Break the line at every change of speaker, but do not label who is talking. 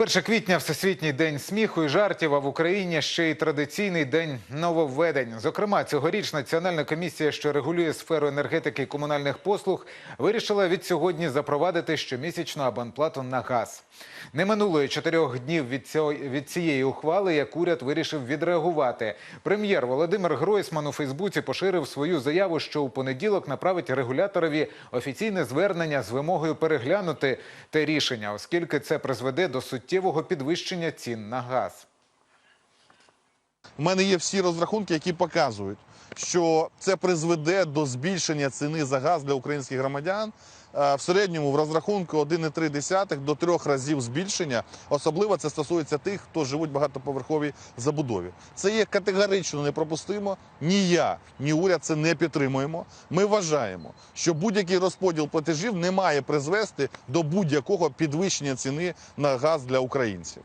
1 квітня всесвітній день сміху і жартів. А в Україні ще й традиційний день нововведень. Зокрема, цьогоріч Національна комісія, що регулює сферу енергетики і комунальних послуг, вирішила від сьогодні запровадити щомісячну абонплату на газ. Не минуло й чотирьох днів від цього від цієї ухвали, як уряд вирішив відреагувати. Прем'єр Володимир Гройсман у Фейсбуці поширив свою заяву, що у понеділок направить регуляторові офіційне звернення з вимогою переглянути те рішення, оскільки це призведе до суттєвого підвищення цін на газ.
У мене є всі розрахунки, які показують, що це призведе до збільшення ціни за газ для українських громадян. Е, В середньому в розрахунку 1,3 до 3 разів збільшення. Особливо це стосується тих, хто живуть в багатоповерховій забудові. Це є категорично непропустимо. Ні я, ні уряд це не підтримуємо. Ми вважаємо, що будь-який розподіл платежів не має призвести до будь-якого підвищення ціни на газ для українців.